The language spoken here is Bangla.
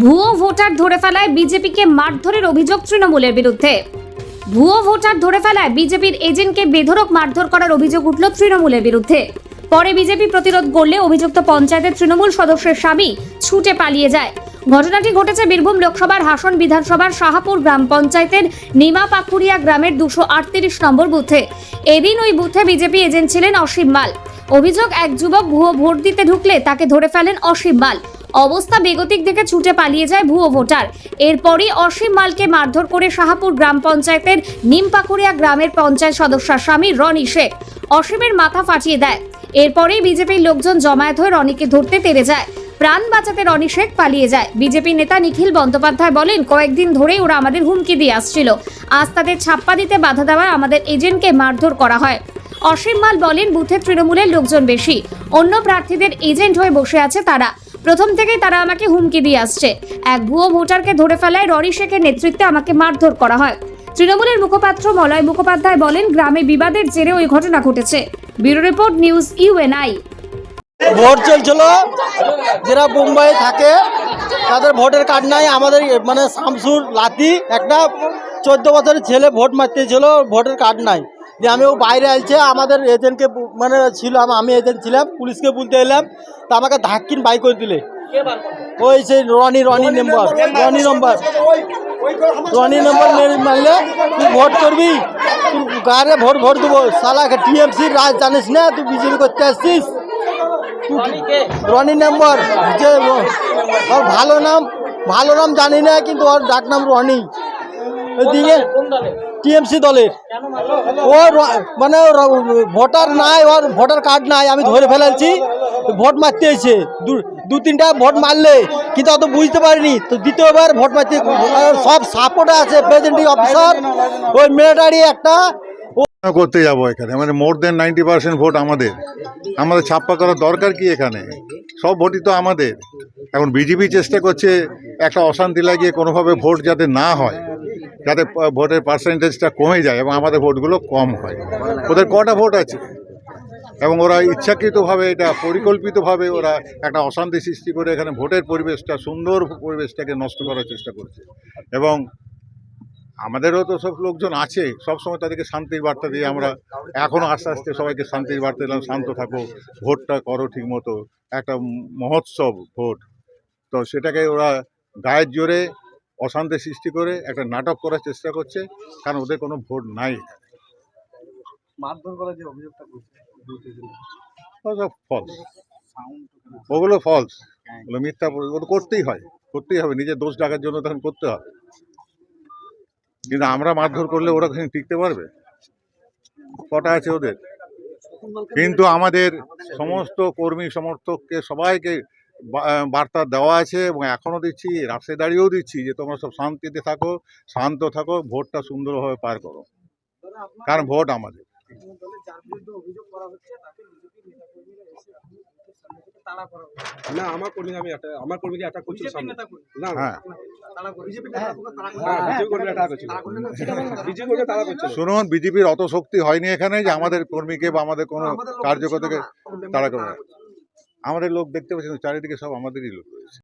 ভুয়ো ভোটার ধরে ফেলায় বিজেপিকে মারধরের অভিযোগ তৃণমূলের বিরুদ্ধে। ভুয়ো ভোটার ধরে ফেলায় বিজেপির এজেন্টকে বেধরক মারধর করার অভিযোগ উঠল তৃণমূলের বিরুদ্ধে। পরে বিজেপি প্রতিরোধ করলে অভিযুক্ত পঞ্চায়েতের তৃণমূল সদস্যের স্বামী ছুটে পালিয়ে যায়। ঘটনাটি ঘটেছে বীরভূম লোকসভার হাসন বিধানসভার শাহাপুর গ্রাম পঞ্চায়েতের নিমা পাকুড়িয়া গ্রামের দুশো আটত্রিশ নম্বর বুথে। এদিন ওই বুথে বিজেপি এজেন্ট ছিলেন অসীম মাল। অভিযোগ, এক যুবক ভুয়ো ভোট দিতে ঢুকলে তাকে ধরে ফেলেন অসীম মাল। অবস্থা বেগতিক দেখে ছুটে পালিয়ে যায় ভুয়ো ভোটার। এরপরই অসীম মালকে মারধর করে শাহাপুর গ্রাম পঞ্চায়েতের নিমপাকুড়িয়া গ্রামের পঞ্চায়েত সদস্যার স্বামী রনি শেখ অসীমের মাথা ফাটিয়ে দেয়। এরপরেই বিজেপির লোকজন জমায়েত হয়ে রনিকে ধরতে তেড়ে যায়। প্রাণ বাঁচাতে রনি শেখ পালিয়ে যায়। বিজেপি নেতা নিখিল বন্দ্যোপাধ্যায় বলেন, কয়েকদিন ধরেই ওরা আমাদের হুমকি দিয়ে আসছিল। আজ তাদের ছাপ্পা দিতে বাধা দেওয়ায় আমাদের এজেন্টকে মারধর করা হয়। অসীম মাল বলেন, বুথে তৃণমূলের লোকজন বেশি। অন্য প্রার্থীদের এজেন্ট হয়ে বসে আছে তারা। প্রথম থেকেই তারা আমাকে হুমকি দিয়ে আসছে। এক ভুয়ো ভোটারকে ধরে ফেলায় রনি শেখের নেতৃত্বে আমাকে মারধর করা হয়। তৃণমূলের মুখপাত্র মলয় মুখোপাধ্যায় বলেন, গ্রামে বিবাদের জেরে ওই ঘটনা ঘটেছে। Bureau report news UNI. Vote চলছিল। যারা মুম্বাই থাকে, তাদের ভোটের কার্ড নাই। আমাদের মানে শামসুর লাতি একটা চোদ্দ বছরের ছেলে ভোট মারতেছিল, ভোটের কার্ড নাই। যে আমি ও বাইরে আসছে আমাদের এজেন্টকে মানে ছিল আমি এজেন্ট ছিলাম পুলিশকে বলতে এলাম তা আমাকে ধাক্কিন বাই করে দিলে। ওই সেই রনি রনি নম্বর রনি নম্বর রনি নম্বর মেরে মারলে তুই ভোট করবি? তুই গায়ে ভোট ভোট দেবো। সালা টিএমসির রাজ জানিস না তুই বিজেপি করতে আসছিস? রনি নম্বর যে ওর ভালো নাম ভালো নাম জানি না কিন্তু ওর ডাক নাম রনি। ওইদিকে টিএমসি দলের। ও মানে ভোটার নাই, ওর ভোটার কার্ড নাই, আমি ধরে ফেলাচ্ছি ভোট মারতে এসে, দু- তিনটা ভোট মারলে, কিন্তু অত বুঝতে পারিনি। তো দ্বিতীয়বার ভোট মারতে, সব সাপোর্ট আছে প্রেজেন্টিং অফিসার ওই মিলিটারি একটা। করতে যাব এখানে। মানে more than ninety percent vote আমাদের। আমাদের ছাপ্পা করার দরকার কি এখানে? সব ভোটই তো আমাদের। এখন বিজেপি চেষ্টা করছে একটা অশান্তি লাগিয়ে কোনোভাবে ভোট যাতে না হয়। যাতে ভোটের পার্সেন্টেজটা কমে যায় এবং আমাদের ভোটগুলো কম হয়। ওদের কটা ভোট আছে? এবং ওরা ইচ্ছাকৃতভাবে এটা পরিকল্পিতভাবে ওরা একটা অশান্তি সৃষ্টি করে এখানে ভোটের পরিবেশটা, সুন্দর পরিবেশটাকে নষ্ট করার চেষ্টা করছে। এবং আমাদেরও তো সব লোকজন আছে, সব সময় তাদেরকে শান্তির বার্তা দিয়ে আমরা এখনও আস্তে আস্তে সবাইকে শান্তির বার্তা দিলাম, শান্ত থাকো, ভোটটা করো ঠিক মতো একটা মহোৎসব ভোট। তো সেটাকে ওরা গায়ের জোরে অশান্তি সৃষ্টি করে একটা নাটক করার চেষ্টা করছে কারণ ওদের কোনো ভোট নাই মারধর করার যে অভিযোগটা ফলস ওগুলো ফলস ওগুলো মিথ্যা ওগুলো করতেই হয়। করতেই হবে। নিজের দোষ ডাকার জন্য তখন করতে হবে। কিন্তু আমরা মারধর করলে ওরা টিকতে পারবে। কটা আছে ওদের? কিন্তু আমাদের সমস্ত কর্মী সমর্থককে সবাইকে বার্তা দেওয়া আছে এবং এখনও দিচ্ছি রাস্তায় দাঁড়িয়েও দিচ্ছি যে তোমরা সব শান্তিতে থাকো শান্ত থাকো ভোটটা সুন্দরভাবে পার করো। কারণ ভোট আমাদের। না আমার কর্মী আমি আমার কর্মীকে অ্যাটাক করছিল সামনে। না না। হ্যাঁ। হ্যাঁ শুনুন বিজেপির অত শক্তি হয়নি এখানে যে আমাদের কর্মীকে বা আমাদের কোনো কার্যকর্তাকে তাড়া করে আমাদের লোক দেখতে পাচ্ছি চারিদিকে সব আমাদেরই লোক রয়েছে।